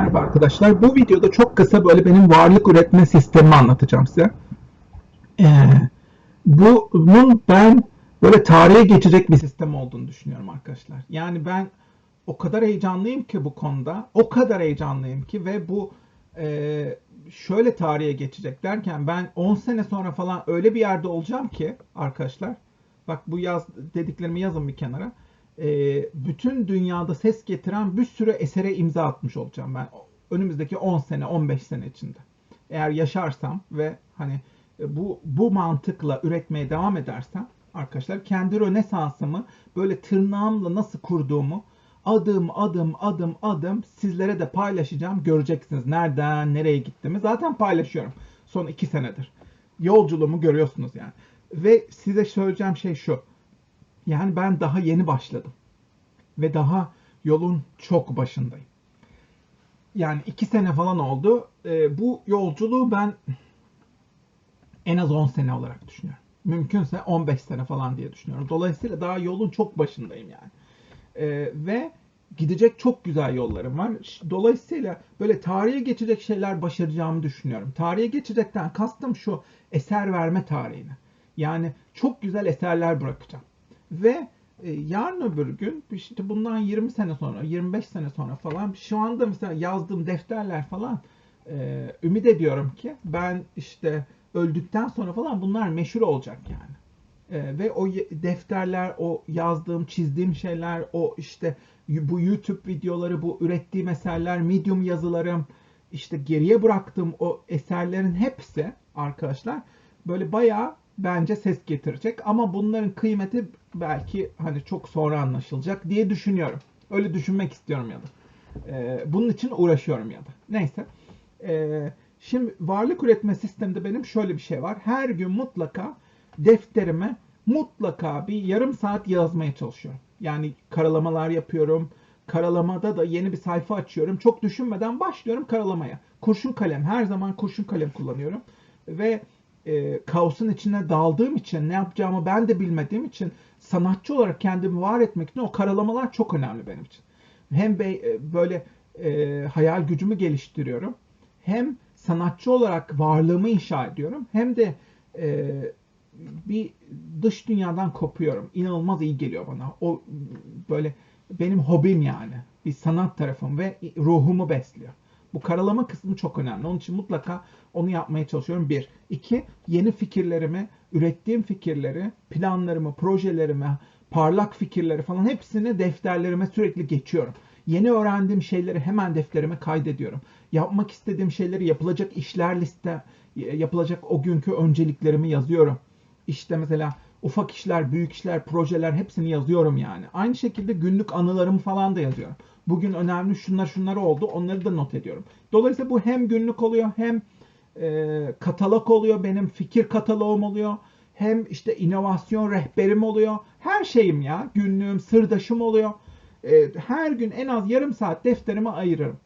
Merhaba arkadaşlar. Bu videoda çok kısa böyle benim varlık üretme sistemimi anlatacağım size. Ee, bunun ben böyle tarihe geçecek bir sistem olduğunu düşünüyorum arkadaşlar. Yani ben o kadar heyecanlıyım ki bu konuda. O kadar heyecanlıyım ki ve bu e, şöyle tarihe geçecek derken ben 10 sene sonra falan öyle bir yerde olacağım ki arkadaşlar. Bak bu yaz dediklerimi yazın bir kenara bütün dünyada ses getiren bir sürü esere imza atmış olacağım ben önümüzdeki 10 sene 15 sene içinde. Eğer yaşarsam ve hani e, bu bu mantıkla üretmeye devam edersem arkadaşlar kendi rönesansımı böyle tırnağımla nasıl kurduğumu adım adım adım adım sizlere de paylaşacağım. Göreceksiniz nereden nereye gittiğimi. Zaten paylaşıyorum son iki senedir. Yolculuğumu görüyorsunuz yani. Ve size söyleyeceğim şey şu. Yani ben daha yeni başladım. Ve daha yolun çok başındayım. Yani iki sene falan oldu. E, bu yolculuğu ben en az 10 sene olarak düşünüyorum. Mümkünse 15 sene falan diye düşünüyorum. Dolayısıyla daha yolun çok başındayım yani. E, ve gidecek çok güzel yollarım var. Dolayısıyla böyle tarihe geçecek şeyler başaracağımı düşünüyorum. Tarihe geçecekten kastım şu eser verme tarihine. Yani çok güzel eserler bırakacağım. Ve e, yarın öbür gün işte bundan 20 sene sonra, 25 sene sonra falan şu anda mesela yazdığım defterler falan e, ümit ediyorum ki ben işte öldükten sonra falan bunlar meşhur olacak yani. E, ve o defterler, o yazdığım, çizdiğim şeyler, o işte bu YouTube videoları, bu ürettiğim eserler, Medium yazılarım, işte geriye bıraktığım o eserlerin hepsi arkadaşlar böyle bayağı bence ses getirecek. Ama bunların kıymeti belki hani çok sonra anlaşılacak diye düşünüyorum. Öyle düşünmek istiyorum ya da. Ee, bunun için uğraşıyorum ya da. Neyse. Ee, şimdi varlık üretme sisteminde benim şöyle bir şey var. Her gün mutlaka defterime mutlaka bir yarım saat yazmaya çalışıyorum. Yani karalamalar yapıyorum. Karalamada da yeni bir sayfa açıyorum. Çok düşünmeden başlıyorum karalamaya. Kurşun kalem. Her zaman kurşun kalem kullanıyorum. Ve e, kaosun içine daldığım için ne yapacağımı ben de bilmediğim için sanatçı olarak kendimi var etmek için o karalamalar çok önemli benim için. Hem be, e, böyle e, hayal gücümü geliştiriyorum. Hem sanatçı olarak varlığımı inşa ediyorum. Hem de e, bir dış dünyadan kopuyorum. İnanılmaz iyi geliyor bana. O böyle benim hobim yani. Bir sanat tarafım ve ruhumu besliyor. Bu karalama kısmı çok önemli. Onun için mutlaka onu yapmaya çalışıyorum. Bir. iki Yeni fikirlerimi, ürettiğim fikirleri, planlarımı, projelerimi, parlak fikirleri falan hepsini defterlerime sürekli geçiyorum. Yeni öğrendiğim şeyleri hemen defterime kaydediyorum. Yapmak istediğim şeyleri yapılacak işler liste, yapılacak o günkü önceliklerimi yazıyorum. İşte mesela ufak işler, büyük işler, projeler hepsini yazıyorum yani. Aynı şekilde günlük anılarımı falan da yazıyorum. Bugün önemli şunlar şunlar oldu onları da not ediyorum. Dolayısıyla bu hem günlük oluyor hem e, katalog oluyor benim fikir kataloğum oluyor. Hem işte inovasyon rehberim oluyor. Her şeyim ya günlüğüm sırdaşım oluyor. E, her gün en az yarım saat defterime ayırırım.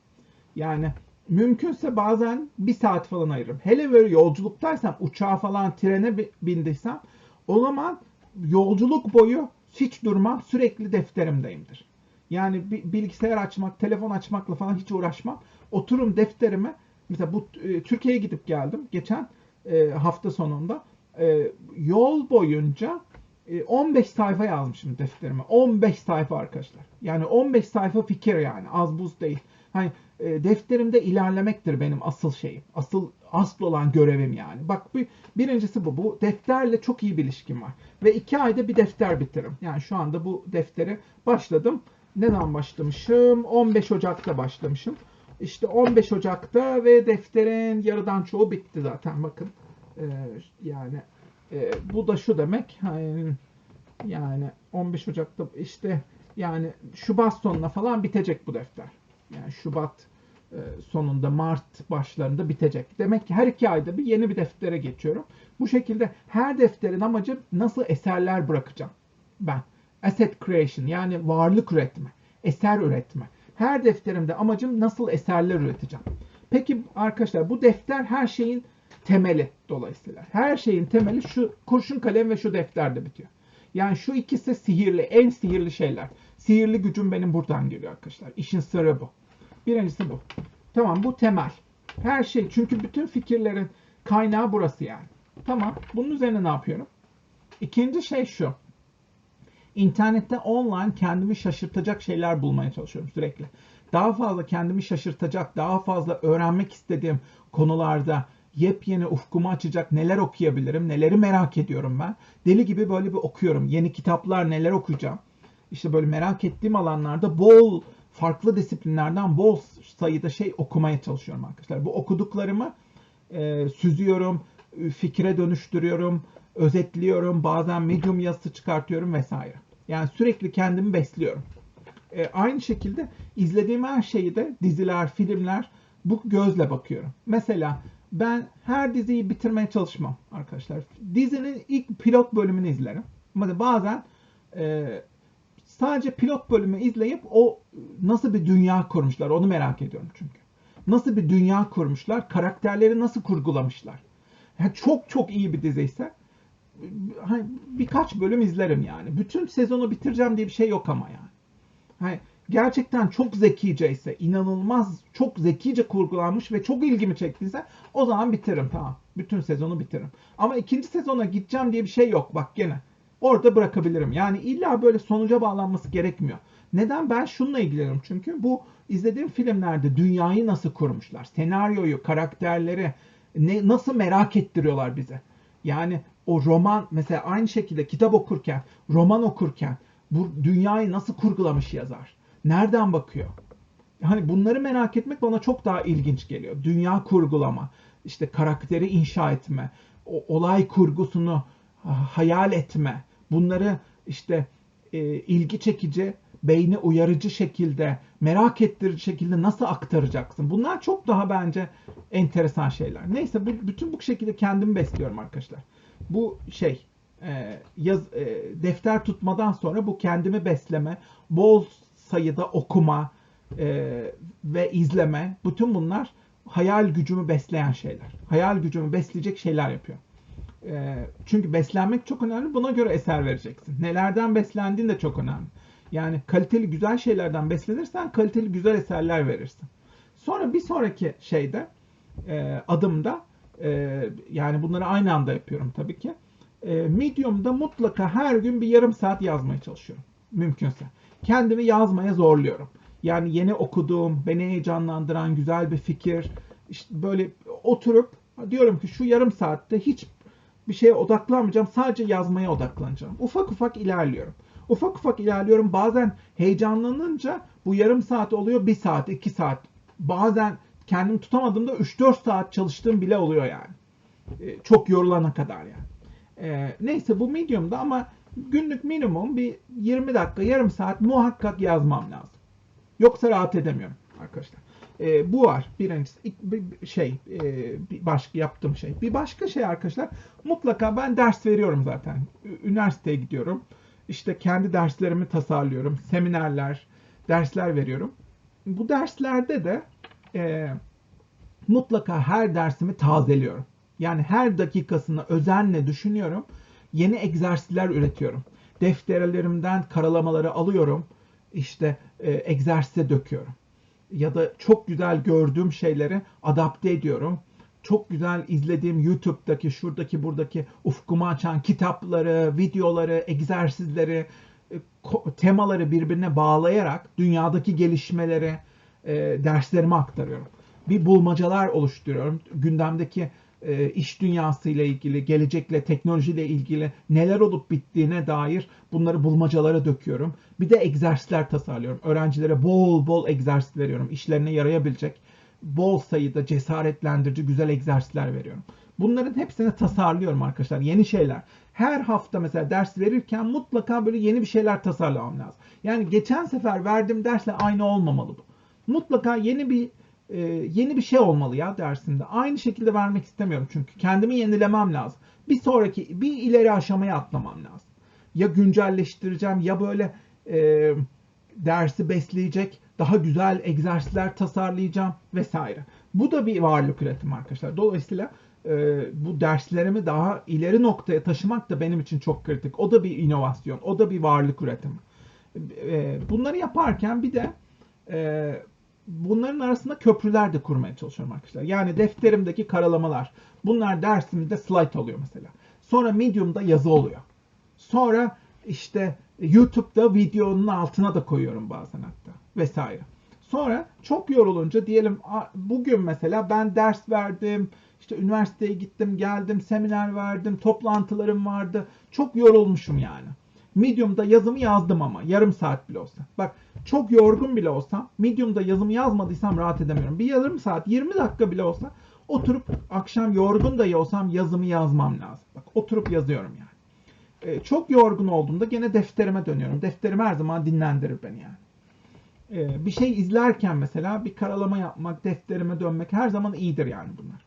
Yani mümkünse bazen bir saat falan ayırırım. Hele böyle yolculuktaysam uçağa falan trene bindiysem o zaman yolculuk boyu hiç durmam sürekli defterimdeyimdir. Yani bilgisayar açmak, telefon açmakla falan hiç uğraşmam. Oturum defterime mesela bu e, Türkiye'ye gidip geldim geçen e, hafta sonunda. E, yol boyunca 15 sayfa yazmışım defterime. 15 sayfa arkadaşlar. Yani 15 sayfa fikir yani. Az buz değil. Hani defterimde ilerlemektir benim asıl şeyim. Asıl asıl olan görevim yani. Bak bir, birincisi bu. Bu defterle çok iyi bir ilişkim var. Ve iki ayda bir defter bitiririm. Yani şu anda bu defteri başladım. Ne zaman başlamışım? 15 Ocak'ta başlamışım. İşte 15 Ocak'ta ve defterin yarıdan çoğu bitti zaten. Bakın e, yani e, bu da şu demek. Yani 15 Ocak'ta işte yani Şubat sonuna falan bitecek bu defter. Yani Şubat e, sonunda Mart başlarında bitecek. Demek ki her iki ayda bir yeni bir deftere geçiyorum. Bu şekilde her defterin amacı nasıl eserler bırakacağım ben. Asset creation yani varlık üretme, eser üretme. Her defterimde amacım nasıl eserler üreteceğim. Peki arkadaşlar bu defter her şeyin temeli dolayısıyla. Her şeyin temeli şu kurşun kalem ve şu defterde bitiyor. Yani şu ikisi sihirli, en sihirli şeyler. Sihirli gücüm benim buradan geliyor arkadaşlar. İşin sırrı bu. Birincisi bu. Tamam bu temel. Her şey çünkü bütün fikirlerin kaynağı burası yani. Tamam bunun üzerine ne yapıyorum? İkinci şey şu. İnternette online kendimi şaşırtacak şeyler bulmaya çalışıyorum sürekli. Daha fazla kendimi şaşırtacak, daha fazla öğrenmek istediğim konularda yepyeni ufkumu açacak neler okuyabilirim, neleri merak ediyorum ben. Deli gibi böyle bir okuyorum. Yeni kitaplar neler okuyacağım. İşte böyle merak ettiğim alanlarda bol farklı disiplinlerden bol sayıda şey okumaya çalışıyorum arkadaşlar. Bu okuduklarımı e, süzüyorum, fikre dönüştürüyorum, özetliyorum, bazen medium yazısı çıkartıyorum vesaire. Yani sürekli kendimi besliyorum. E, aynı şekilde izlediğim her şeyi de diziler, filmler bu gözle bakıyorum. Mesela ben her diziyi bitirmeye çalışmam arkadaşlar. Dizinin ilk pilot bölümünü izlerim. Ama bazen e, sadece pilot bölümü izleyip o nasıl bir dünya kurmuşlar onu merak ediyorum çünkü. Nasıl bir dünya kurmuşlar, karakterleri nasıl kurgulamışlar. Yani çok çok iyi bir dizi ise hani birkaç bölüm izlerim yani. Bütün sezonu bitireceğim diye bir şey yok ama yani. Hani gerçekten çok zekice ise, inanılmaz çok zekice kurgulanmış ve çok ilgimi çektiyse o zaman bitiririm tamam. Bütün sezonu bitiririm. Ama ikinci sezona gideceğim diye bir şey yok bak gene. Orada bırakabilirim. Yani illa böyle sonuca bağlanması gerekmiyor. Neden? Ben şununla ilgileniyorum çünkü bu izlediğim filmlerde dünyayı nasıl kurmuşlar, senaryoyu, karakterleri ne, nasıl merak ettiriyorlar bize. Yani o roman mesela aynı şekilde kitap okurken, roman okurken bu dünyayı nasıl kurgulamış yazar? Nereden bakıyor? Hani bunları merak etmek bana çok daha ilginç geliyor. Dünya kurgulama, işte karakteri inşa etme, o olay kurgusunu hayal etme. Bunları işte e, ilgi çekici, beyni uyarıcı şekilde, merak ettirici şekilde nasıl aktaracaksın? Bunlar çok daha bence enteresan şeyler. Neyse bu, bütün bu şekilde kendimi besliyorum arkadaşlar. Bu şey e, yaz e, defter tutmadan sonra bu kendimi besleme, bol sayıda okuma e, ve izleme, bütün bunlar hayal gücümü besleyen şeyler. Hayal gücümü besleyecek şeyler yapıyor. Çünkü beslenmek çok önemli. Buna göre eser vereceksin. Nelerden beslendiğin de çok önemli. Yani kaliteli güzel şeylerden beslenirsen kaliteli güzel eserler verirsin. Sonra bir sonraki şeyde e, adımda e, yani bunları aynı anda yapıyorum tabii ki. E, Medium'da mutlaka her gün bir yarım saat yazmaya çalışıyorum. Mümkünse. Kendimi yazmaya zorluyorum. Yani yeni okuduğum, beni heyecanlandıran güzel bir fikir. işte böyle oturup diyorum ki şu yarım saatte hiç bir şeye odaklanmayacağım. Sadece yazmaya odaklanacağım. Ufak ufak ilerliyorum. Ufak ufak ilerliyorum. Bazen heyecanlanınca bu yarım saat oluyor, bir saat, iki saat. Bazen kendimi tutamadığımda 3-4 saat çalıştığım bile oluyor yani. E, çok yorulana kadar yani. E, neyse bu medium'da ama günlük minimum bir 20 dakika, yarım saat muhakkak yazmam lazım. Yoksa rahat edemiyorum arkadaşlar. E, bu var birincisi bir şey e, bir başka yaptığım şey. Bir başka şey arkadaşlar mutlaka ben ders veriyorum zaten. Üniversiteye gidiyorum. İşte kendi derslerimi tasarlıyorum. Seminerler, dersler veriyorum. Bu derslerde de e, mutlaka her dersimi tazeliyorum. Yani her dakikasını özenle düşünüyorum. Yeni egzersizler üretiyorum. Defterlerimden karalamaları alıyorum. İşte e, egzersize döküyorum. Ya da çok güzel gördüğüm şeyleri adapte ediyorum. Çok güzel izlediğim YouTube'daki, şuradaki, buradaki ufkumu açan kitapları, videoları, egzersizleri, e, temaları birbirine bağlayarak dünyadaki gelişmeleri e, derslerime aktarıyorum. Bir bulmacalar oluşturuyorum. Gündemdeki e, iş dünyasıyla ilgili, gelecekle, teknolojiyle ilgili neler olup bittiğine dair bunları bulmacalara döküyorum. Bir de egzersizler tasarlıyorum. Öğrencilere bol bol egzersiz veriyorum. İşlerine yarayabilecek bol sayıda cesaretlendirici güzel egzersizler veriyorum. Bunların hepsini tasarlıyorum arkadaşlar. Yeni şeyler. Her hafta mesela ders verirken mutlaka böyle yeni bir şeyler tasarlamam lazım. Yani geçen sefer verdiğim dersle aynı olmamalı bu. Mutlaka yeni bir e, yeni bir şey olmalı ya dersinde. Aynı şekilde vermek istemiyorum çünkü. Kendimi yenilemem lazım. Bir sonraki, bir ileri aşamaya atlamam lazım. Ya güncelleştireceğim ya böyle e, dersi besleyecek daha güzel egzersizler tasarlayacağım vesaire. Bu da bir varlık üretimi arkadaşlar. Dolayısıyla e, bu derslerimi daha ileri noktaya taşımak da benim için çok kritik. O da bir inovasyon, o da bir varlık üretimi. E, bunları yaparken bir de e, bunların arasında köprüler de kurmaya çalışıyorum arkadaşlar. Yani defterimdeki karalamalar. Bunlar dersimde slide oluyor mesela. Sonra Medium'da yazı oluyor. Sonra işte YouTube'da videonun altına da koyuyorum bazen hatta vesaire. Sonra çok yorulunca diyelim bugün mesela ben ders verdim, işte üniversiteye gittim, geldim, seminer verdim, toplantılarım vardı. Çok yorulmuşum yani. Medium'da yazımı yazdım ama yarım saat bile olsa. Bak çok yorgun bile olsam Medium'da yazımı yazmadıysam rahat edemiyorum. Bir yarım saat 20 dakika bile olsa oturup akşam yorgun da olsam yazımı yazmam lazım. Bak oturup yazıyorum yani. Ee, çok yorgun olduğumda gene defterime dönüyorum. Defterim her zaman dinlendirir beni yani. Ee, bir şey izlerken mesela bir karalama yapmak, defterime dönmek her zaman iyidir yani bunlar.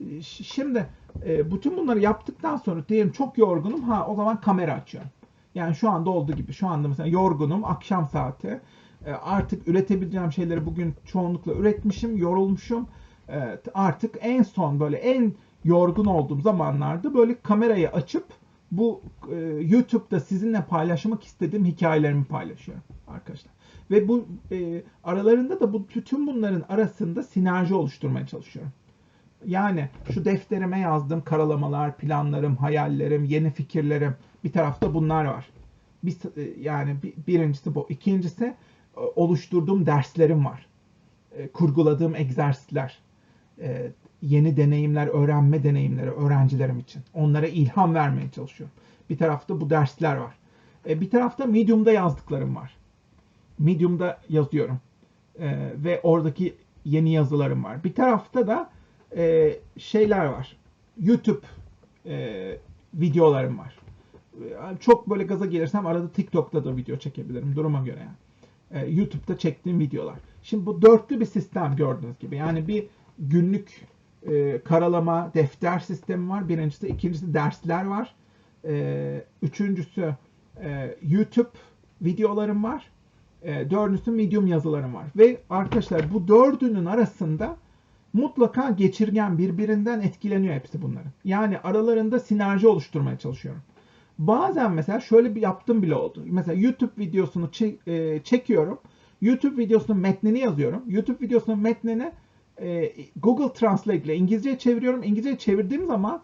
Ee, şimdi e, bütün bunları yaptıktan sonra diyelim çok yorgunum. Ha o zaman kamera açıyorum. Yani şu anda olduğu gibi. Şu anda mesela yorgunum. Akşam saati. E, artık üretebileceğim şeyleri bugün çoğunlukla üretmişim. Yorulmuşum. E, artık en son böyle en yorgun olduğum zamanlarda böyle kamerayı açıp bu e, YouTube'da sizinle paylaşmak istediğim hikayelerimi paylaşıyorum arkadaşlar. Ve bu e, aralarında da bu bütün bunların arasında sinerji oluşturmaya çalışıyorum. Yani şu defterime yazdığım karalamalar, planlarım, hayallerim, yeni fikirlerim bir tarafta bunlar var. Bir, e, yani birincisi bu. İkincisi e, oluşturduğum derslerim var. E, kurguladığım egzersizler, yeni deneyimler, öğrenme deneyimleri öğrencilerim için. Onlara ilham vermeye çalışıyorum. Bir tarafta bu dersler var. Bir tarafta Medium'da yazdıklarım var. Medium'da yazıyorum. Ve oradaki yeni yazılarım var. Bir tarafta da şeyler var. YouTube videolarım var çok böyle gaza gelirsem arada TikTok'ta da video çekebilirim duruma göre yani. E, YouTube'da çektiğim videolar. Şimdi bu dörtlü bir sistem gördüğünüz gibi. Yani bir günlük e, karalama, defter sistemi var. Birincisi, ikincisi dersler var. E, üçüncüsü e, YouTube videolarım var. E, dördüncüsü Medium yazılarım var. Ve arkadaşlar bu dördünün arasında mutlaka geçirgen birbirinden etkileniyor hepsi bunların. Yani aralarında sinerji oluşturmaya çalışıyorum. Bazen mesela şöyle bir yaptım bile oldu. Mesela YouTube videosunu e, çekiyorum. YouTube videosunun metnini yazıyorum. YouTube videosunun metnini e, Google Translate ile İngilizceye çeviriyorum. İngilizceye çevirdiğim zaman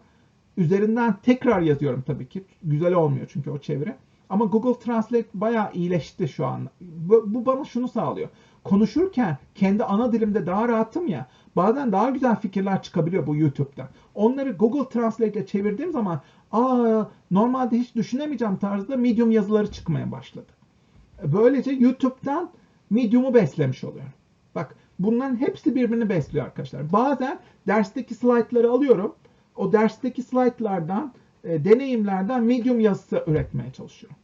üzerinden tekrar yazıyorum tabii ki. Güzel olmuyor çünkü o çeviri. Ama Google Translate bayağı iyileşti şu an. Bu, bu bana şunu sağlıyor. Konuşurken kendi ana dilimde daha rahatım ya. Bazen daha güzel fikirler çıkabiliyor bu YouTube'da. Onları Google Translate ile çevirdiğim zaman aa normalde hiç düşünemeyeceğim tarzda Medium yazıları çıkmaya başladı. Böylece YouTube'dan Medium'u beslemiş oluyor. Bak bunların hepsi birbirini besliyor arkadaşlar. Bazen dersteki slaytları alıyorum. O dersteki slaytlardan, e, deneyimlerden Medium yazısı üretmeye çalışıyorum.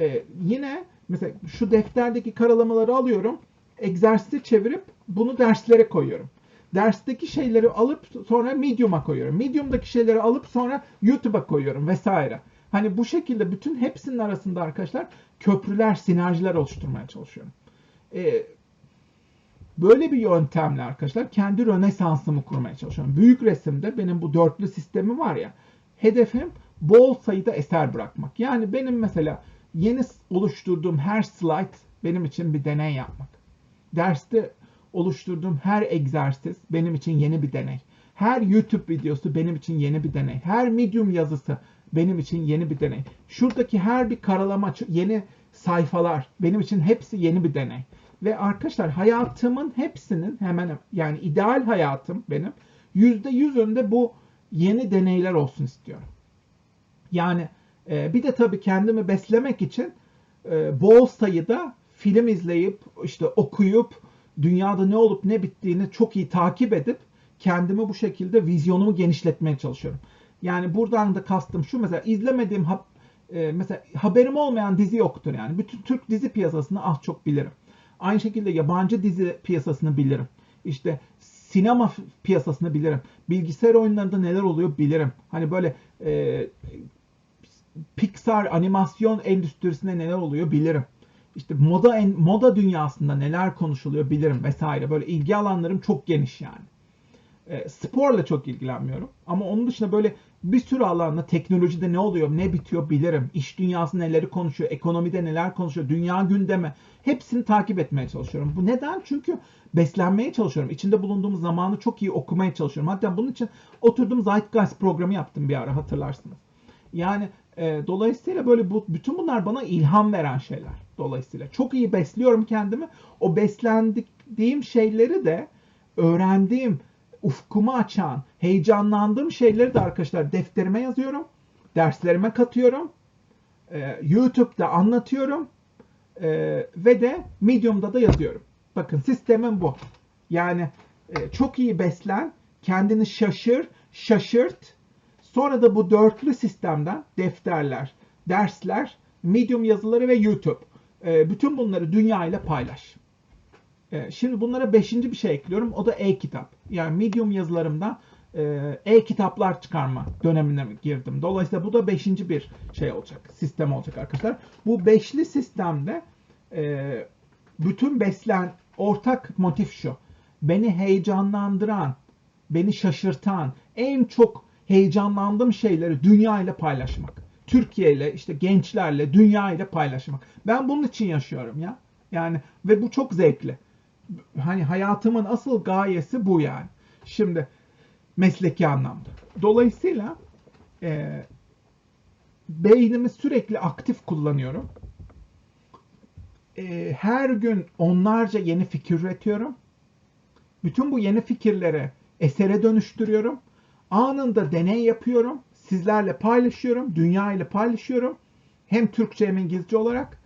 E, yine mesela şu defterdeki karalamaları alıyorum. Egzersizi çevirip bunu derslere koyuyorum dersteki şeyleri alıp sonra Medium'a koyuyorum. Medium'daki şeyleri alıp sonra YouTube'a koyuyorum vesaire. Hani bu şekilde bütün hepsinin arasında arkadaşlar köprüler, sinerjiler oluşturmaya çalışıyorum. Ee, böyle bir yöntemle arkadaşlar kendi rönesansımı kurmaya çalışıyorum. Büyük resimde benim bu dörtlü sistemi var ya. Hedefim bol sayıda eser bırakmak. Yani benim mesela yeni oluşturduğum her slide benim için bir deney yapmak. Derste oluşturduğum her egzersiz benim için yeni bir deney. Her YouTube videosu benim için yeni bir deney. Her Medium yazısı benim için yeni bir deney. Şuradaki her bir karalama, yeni sayfalar benim için hepsi yeni bir deney. Ve arkadaşlar hayatımın hepsinin hemen yani ideal hayatım benim yüzde yüzünde bu yeni deneyler olsun istiyorum. Yani e, bir de tabii kendimi beslemek için e, bol sayıda film izleyip işte okuyup dünyada ne olup ne bittiğini çok iyi takip edip kendimi bu şekilde vizyonumu genişletmeye çalışıyorum. Yani buradan da kastım şu mesela izlemediğim ha, e, mesela haberim olmayan dizi yoktur yani. Bütün Türk dizi piyasasını az çok bilirim. Aynı şekilde yabancı dizi piyasasını bilirim. İşte sinema piyasasını bilirim. Bilgisayar oyunlarında neler oluyor bilirim. Hani böyle e, Pixar animasyon endüstrisinde neler oluyor bilirim işte moda en, moda dünyasında neler konuşuluyor bilirim vesaire. Böyle ilgi alanlarım çok geniş yani. E, sporla çok ilgilenmiyorum. Ama onun dışında böyle bir sürü alanda teknolojide ne oluyor, ne bitiyor bilirim. İş dünyası neleri konuşuyor, ekonomide neler konuşuyor, dünya gündemi. Hepsini takip etmeye çalışıyorum. Bu neden? Çünkü beslenmeye çalışıyorum. İçinde bulunduğumuz zamanı çok iyi okumaya çalışıyorum. Hatta bunun için oturdum Zeitgeist programı yaptım bir ara hatırlarsınız. Yani e, dolayısıyla böyle bu bütün bunlar bana ilham veren şeyler. Dolayısıyla çok iyi besliyorum kendimi. O beslendiğim şeyleri de öğrendiğim, ufkumu açan, heyecanlandığım şeyleri de arkadaşlar defterime yazıyorum. Derslerime katıyorum. E, YouTube'da anlatıyorum. E, ve de Medium'da da yazıyorum. Bakın sistemim bu. Yani e, çok iyi beslen, kendini şaşır, şaşırt. Sonra da bu dörtlü sistemden defterler, dersler, Medium yazıları ve YouTube. E, bütün bunları dünya ile paylaş. E, şimdi bunlara beşinci bir şey ekliyorum. O da e-kitap. Yani Medium yazılarımdan e, e-kitaplar çıkarma dönemine girdim. Dolayısıyla bu da beşinci bir şey olacak. Sistem olacak arkadaşlar. Bu beşli sistemde e, bütün beslen ortak motif şu. Beni heyecanlandıran, beni şaşırtan, en çok heyecanlandığım şeyleri dünya ile paylaşmak. Türkiye ile, işte gençlerle, dünya ile paylaşmak. Ben bunun için yaşıyorum ya. Yani ve bu çok zevkli. Hani hayatımın asıl gayesi bu yani. Şimdi mesleki anlamda. Dolayısıyla e, beynimi sürekli aktif kullanıyorum. E, her gün onlarca yeni fikir üretiyorum. Bütün bu yeni fikirleri esere dönüştürüyorum. Anında deney yapıyorum. Sizlerle paylaşıyorum. Dünya ile paylaşıyorum. Hem Türkçe hem İngilizce olarak.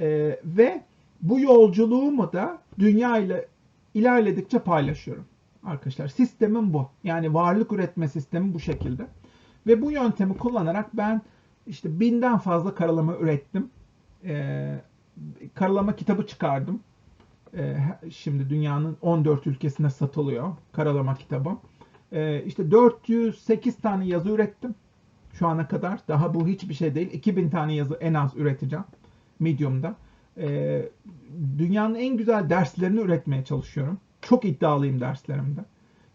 E, ve bu yolculuğumu da dünya ile ilerledikçe paylaşıyorum. Arkadaşlar sistemim bu. Yani varlık üretme sistemi bu şekilde. Ve bu yöntemi kullanarak ben işte binden fazla karalama ürettim. Ee, karalama kitabı çıkardım. Ee, şimdi dünyanın 14 ülkesine satılıyor karalama kitabı. Ee, işte 408 tane yazı ürettim şu ana kadar. Daha bu hiçbir şey değil. 2000 tane yazı en az üreteceğim Medium'da. Ee, dünyanın en güzel derslerini üretmeye çalışıyorum. Çok iddialıyım derslerimde.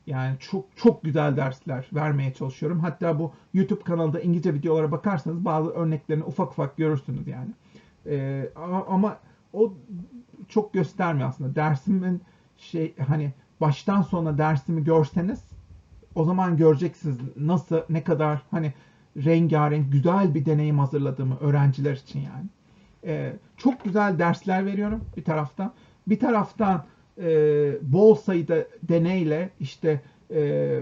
Yani çok çok güzel dersler vermeye çalışıyorum. Hatta bu YouTube kanalda İngilizce videolara bakarsanız bazı örneklerini ufak ufak görürsünüz yani. Ee, ama o çok göstermiyor aslında. Dersimin şey hani baştan sona dersimi görseniz o zaman göreceksiniz nasıl ne kadar hani rengarenk güzel bir deneyim hazırladığımı öğrenciler için yani. Ee, çok güzel dersler veriyorum bir taraftan. Bir taraftan e, bol sayıda deneyle işte e,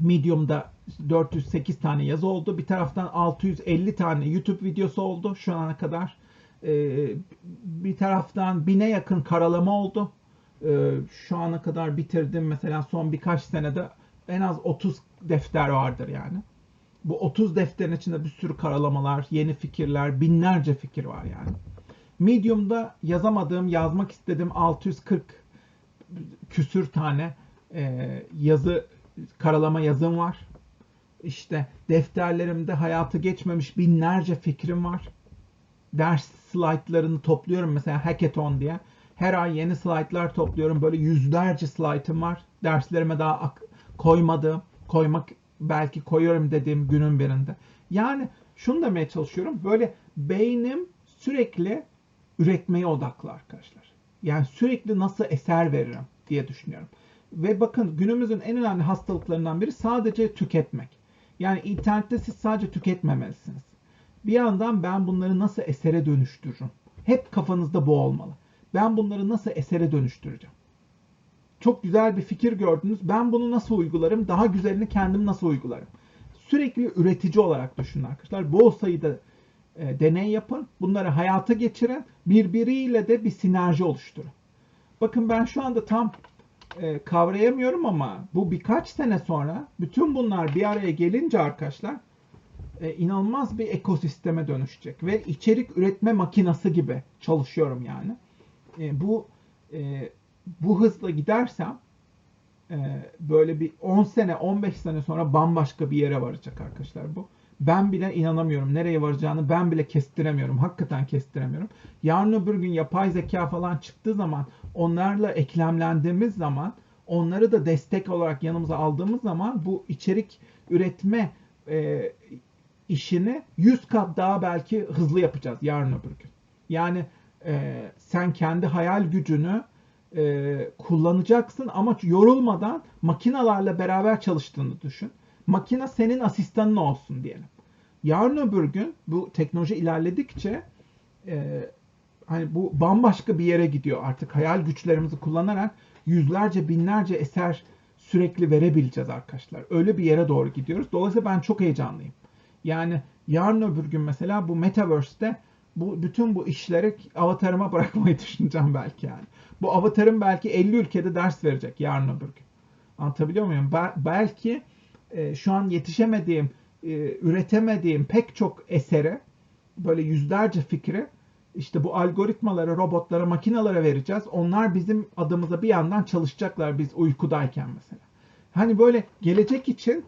Medium'da 408 tane yazı oldu. Bir taraftan 650 tane YouTube videosu oldu şu ana kadar. E, bir taraftan bine yakın karalama oldu. E, şu ana kadar bitirdim. Mesela son birkaç senede en az 30 defter vardır yani. Bu 30 defterin içinde bir sürü karalamalar, yeni fikirler, binlerce fikir var yani. Medium'da yazamadığım, yazmak istediğim 640 küsür tane e, yazı, karalama yazım var. İşte defterlerimde hayatı geçmemiş binlerce fikrim var. Ders slaytlarını topluyorum mesela hackathon diye. Her ay yeni slaytlar topluyorum. Böyle yüzlerce slaytım var. Derslerime daha koymadığım, koymak belki koyuyorum dediğim günün birinde. Yani şunu demeye çalışıyorum. Böyle beynim sürekli üretmeye odaklı arkadaşlar. Yani sürekli nasıl eser veririm diye düşünüyorum. Ve bakın günümüzün en önemli hastalıklarından biri sadece tüketmek. Yani internette siz sadece tüketmemelisiniz. Bir yandan ben bunları nasıl esere dönüştürürüm? Hep kafanızda bu olmalı. Ben bunları nasıl esere dönüştüreceğim? Çok güzel bir fikir gördünüz. Ben bunu nasıl uygularım? Daha güzelini kendim nasıl uygularım? Sürekli üretici olarak düşünün arkadaşlar. Bol sayıda e, deney yapın. Bunları hayata geçirin. Birbiriyle de bir sinerji oluşturun. Bakın ben şu anda tam e, kavrayamıyorum ama bu birkaç sene sonra bütün bunlar bir araya gelince arkadaşlar e, inanılmaz bir ekosisteme dönüşecek ve içerik üretme makinası gibi çalışıyorum yani. E, bu e, bu hızla gidersem e, böyle bir 10 sene 15 sene sonra bambaşka bir yere varacak arkadaşlar bu. Ben bile inanamıyorum. Nereye varacağını ben bile kestiremiyorum. Hakikaten kestiremiyorum. Yarın öbür gün yapay zeka falan çıktığı zaman onlarla eklemlendiğimiz zaman onları da destek olarak yanımıza aldığımız zaman bu içerik üretme e, işini 100 kat daha belki hızlı yapacağız yarın öbür gün. Yani e, sen kendi hayal gücünü e, kullanacaksın ama yorulmadan makinalarla beraber çalıştığını düşün. Makine senin asistanın olsun diyelim. Yarın öbür gün bu teknoloji ilerledikçe e, hani bu bambaşka bir yere gidiyor artık hayal güçlerimizi kullanarak yüzlerce binlerce eser sürekli verebileceğiz arkadaşlar. Öyle bir yere doğru gidiyoruz. Dolayısıyla ben çok heyecanlıyım. Yani yarın öbür gün mesela bu Metaverse'te bu bütün bu işleri avatarıma bırakmayı düşüneceğim belki yani. Bu avatarım belki 50 ülkede ders verecek yarın öbür gün. Anlatabiliyor muyum? belki e, şu an yetişemediğim, e, üretemediğim pek çok esere böyle yüzlerce fikri işte bu algoritmalara, robotlara, makinalara vereceğiz. Onlar bizim adımıza bir yandan çalışacaklar biz uykudayken mesela. Hani böyle gelecek için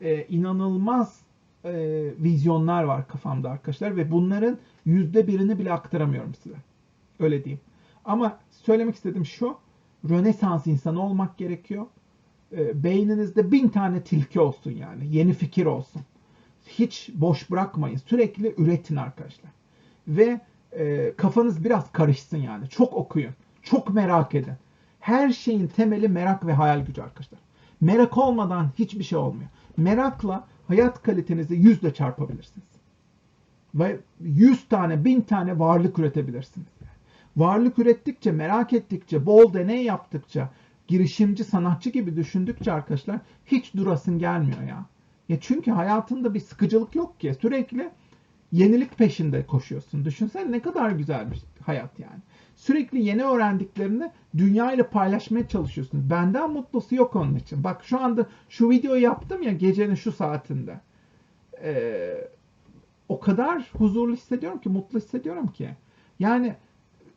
e, inanılmaz e, vizyonlar var kafamda arkadaşlar ve bunların yüzde birini bile aktaramıyorum size. Öyle diyeyim. Ama söylemek istediğim şu, Rönesans insanı olmak gerekiyor. E, beyninizde bin tane tilki olsun yani, yeni fikir olsun. Hiç boş bırakmayın, sürekli üretin arkadaşlar. Ve e, kafanız biraz karışsın yani. Çok okuyun. Çok merak edin. Her şeyin temeli merak ve hayal gücü arkadaşlar. Merak olmadan hiçbir şey olmuyor. Merakla hayat kalitenizi yüzle çarpabilirsiniz. Ve yüz tane, bin tane varlık üretebilirsiniz. Varlık ürettikçe, merak ettikçe, bol deney yaptıkça, girişimci, sanatçı gibi düşündükçe arkadaşlar hiç durasın gelmiyor ya. Ya çünkü hayatında bir sıkıcılık yok ki. Sürekli yenilik peşinde koşuyorsun. Düşünsen ne kadar güzel bir hayat yani. Sürekli yeni öğrendiklerini dünya ile paylaşmaya çalışıyorsun. Benden mutlusu yok onun için. Bak şu anda şu videoyu yaptım ya gecenin şu saatinde. Ee, o kadar huzurlu hissediyorum ki, mutlu hissediyorum ki. Yani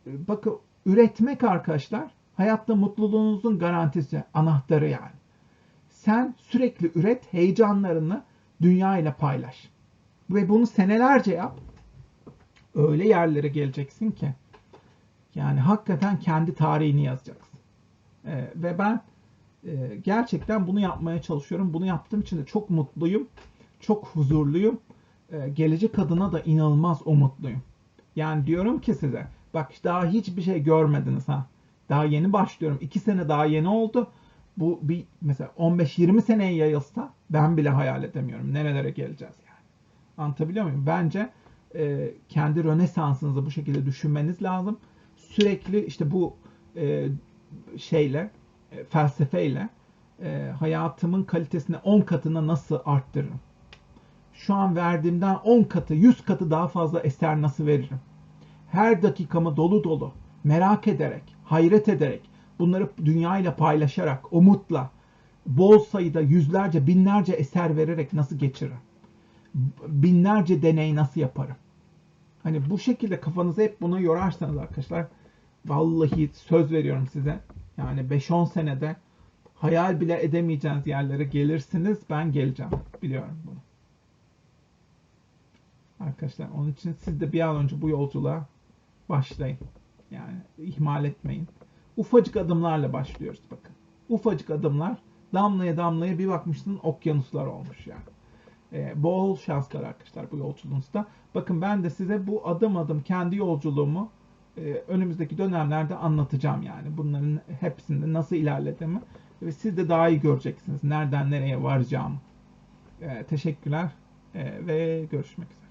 bakın üretmek arkadaşlar hayatta mutluluğunuzun garantisi, anahtarı yani. Sen sürekli üret, heyecanlarını dünya ile paylaş ve bunu senelerce yap. Öyle yerlere geleceksin ki yani hakikaten kendi tarihini yazacaksın. Ee, ve ben e, gerçekten bunu yapmaya çalışıyorum. Bunu yaptığım için de çok mutluyum. Çok huzurluyum. Ee, gelecek adına da inanılmaz umutluyum. Yani diyorum ki size bak daha hiçbir şey görmediniz ha. Daha yeni başlıyorum. İki sene daha yeni oldu. Bu bir mesela 15-20 seneye yayılsa ben bile hayal edemiyorum. Nerelere geleceğiz Anlatabiliyor muyum? Bence e, kendi rönesansınızı bu şekilde düşünmeniz lazım. Sürekli işte bu e, şeyle, e, felsefeyle e, hayatımın kalitesini 10 katına nasıl arttırırım? Şu an verdiğimden 10 katı, 100 katı daha fazla eser nasıl veririm? Her dakikamı dolu dolu, merak ederek, hayret ederek, bunları dünyayla paylaşarak, umutla, bol sayıda yüzlerce, binlerce eser vererek nasıl geçiririm? Binlerce deney nasıl yaparım? Hani bu şekilde kafanızı hep buna yorarsanız arkadaşlar vallahi söz veriyorum size. Yani 5-10 senede hayal bile edemeyeceğiniz yerlere gelirsiniz. Ben geleceğim. Biliyorum bunu. Arkadaşlar onun için siz de bir an önce bu yolculuğa başlayın. Yani ihmal etmeyin. Ufacık adımlarla başlıyoruz bakın. Ufacık adımlar damlaya damlaya bir bakmışsın okyanuslar olmuş yani. E, bol şanslar arkadaşlar bu yolculuğunuzda. Bakın ben de size bu adım adım kendi yolculuğumu e, önümüzdeki dönemlerde anlatacağım yani. Bunların hepsinde nasıl ilerlediğimi ve siz de daha iyi göreceksiniz. Nereden nereye varacağımı. E, teşekkürler ve görüşmek üzere.